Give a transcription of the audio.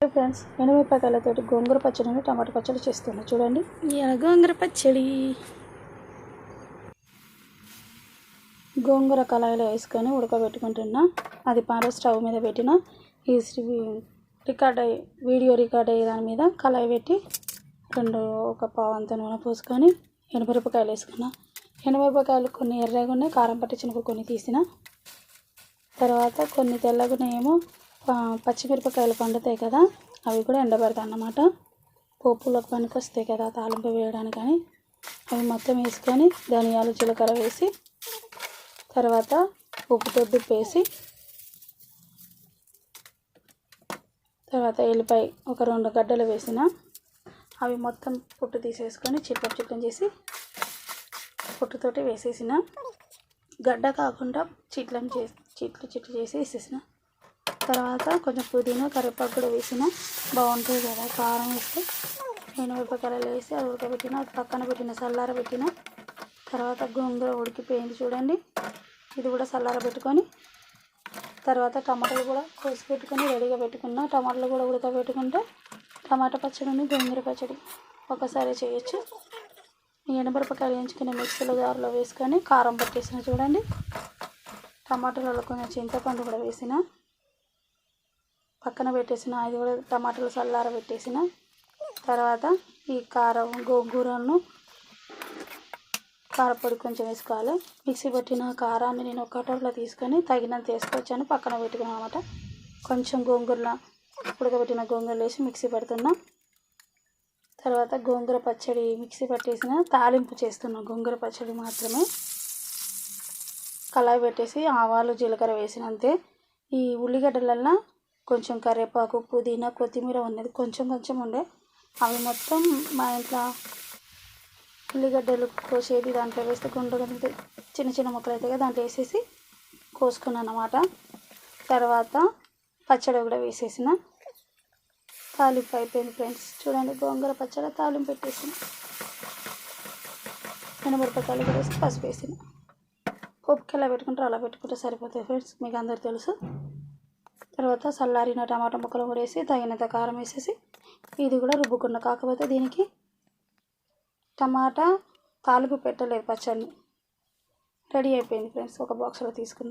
Friends ఎండుమిరపకాయలతోటి గోంగూర పచ్చడిని టమాటా పచ్చడి చేస్తున్నా. చూడండి. గోంగూర పచ్చడి. గోంగూర కళాయిలో వేసుకొని ఉడకబెట్టుకుంటున్నా. అది పార స్టవ్ మీద పెట్టిన. ఈ రికార్డ్ అయ్యి వీడియో రికార్డ్ అయ్యే దాని మీద కళాయి పెట్టి రెండు ఒక పావు అంత నూనె పోసుకొని ఎండుమిరపకాయలు వేసుకున్నా. ఎండుమిరపకాయలు కొన్ని ఎర్రగా ఉన్నాయి కారం పట్టించినప్పుడు కొన్ని తీసిన. తర్వాత కొన్ని తెల్లగా ఉన్నాయేమో ఆ, పచ్చిమిరపకాయలు పండుతాయి కదా అవి కూడా ఎండబెడతాయి అన్నమాట. పోపులకు పనికి వస్తాయి కదా తాలింపు వేయడానికని అవి మొత్తం వేసుకొని ధనియాలు జీలకర్ర వేసి తర్వాత ఉప్పుతో వేసి తర్వాత ఎల్లిపాయ ఒక రెండు గడ్డలు వేసిన అవి మొత్తం పుట్టు తీసేసుకొని చిట్లం చిట్లం చేసి పుట్టుతోటి వేసేసిన. గడ్డ కాకుండా చిట్లం చేసి చిట్లు చిట్లు చేసి వేసేసిన. తర్వాత కొంచెం పుదీనా కరివేపాకు కూడా వేసిన బాగుంటుంది కదా కారం వేస్తే. నేను మిరపకాయలు వేసి అది ఉడకబెట్టిన అది పక్కన పెట్టిన చల్లార పెట్టిన తర్వాత గోంగూర ఉడికిపోయింది చూడండి. ఇది కూడా చల్లార పెట్టుకొని తర్వాత టమాటాలు కూడా కోసి పెట్టుకొని రెడీగా పెట్టుకున్న టమాటాలు కూడా ఉడకబెట్టుకుంటే టమాటా పచ్చడిని గోంగూర పచ్చడి ఒకసారి చేయొచ్చు. ఎండుమిరపకాయలు వేయించుకుని మిక్సీలో జారులో వేసుకొని కారం పట్టేసిన చూడండి. టమాటాలలో కొంచెం చింతపండు కూడా వేసిన. పక్కన పెట్టేసిన అది కూడా టమాటాలు చల్లార పెట్టేసిన. తర్వాత ఈ కారం గోంగూరను కారపొడి కొంచెం వేసుకోవాలి. మిక్సీ పెట్టిన కారాన్ని నేను ఒక తీసుకొని తగినంత వేసుకొచ్చాను పక్కన పెట్టుకున్నాను అనమాట కొంచెం గోంగూరలో ఉడకబెట్టిన గోంగూరలు వేసి మిక్సీ పెడుతున్నా. తర్వాత గోంగూర పచ్చడి మిక్సీ పట్టేసిన తాలింపు చేస్తున్నాం. గోంగూర పచ్చడి మాత్రమే. కళాయి పెట్టేసి ఆవాలు జీలకర్ర వేసినంతే. ఈ ఉల్లిగడ్డలల్లో కొంచెం కరివేపాకు పుదీనా కొత్తిమీర ఉన్నది. కొంచెం కొంచెం ఉండే. అవి మొత్తం మా ఇంట్లో ఉల్లిగడ్డలు కోసేది దాంట్లో వేస్తే గుండు చిన్న చిన్న ముక్కలు అయితే కదా దాంట్లో వేసేసి కోసుకున్నాను అన్నమాట. తర్వాత పచ్చడి కూడా వేసేసిన. తాలింపు అయిపోయింది ఫ్రెండ్స్. చూడండి గోంగూర పచ్చడి తాలింపు పెట్టేసిన. మినపరపకాయలు కూడా వేసి పసుపు వేసిన. పప్పుకి ఎలా పెట్టుకుంటారో అలా పెట్టుకుంటే సరిపోతాయి ఫ్రెండ్స్. మీకు అందరు తెలుసు. తర్వాత చల్లారిన టమాటా ముక్కలు కూడా వేసి తగినంత కారం వేసేసి ఇది కూడా రుబ్బుకున్న కాకపోతే దీనికి టమాటా తాలింపు పెట్టలేదు పచ్చడిని. రెడీ అయిపోయింది ఫ్రెండ్స్ ఒక బాక్స్లో తీసుకున్నాం.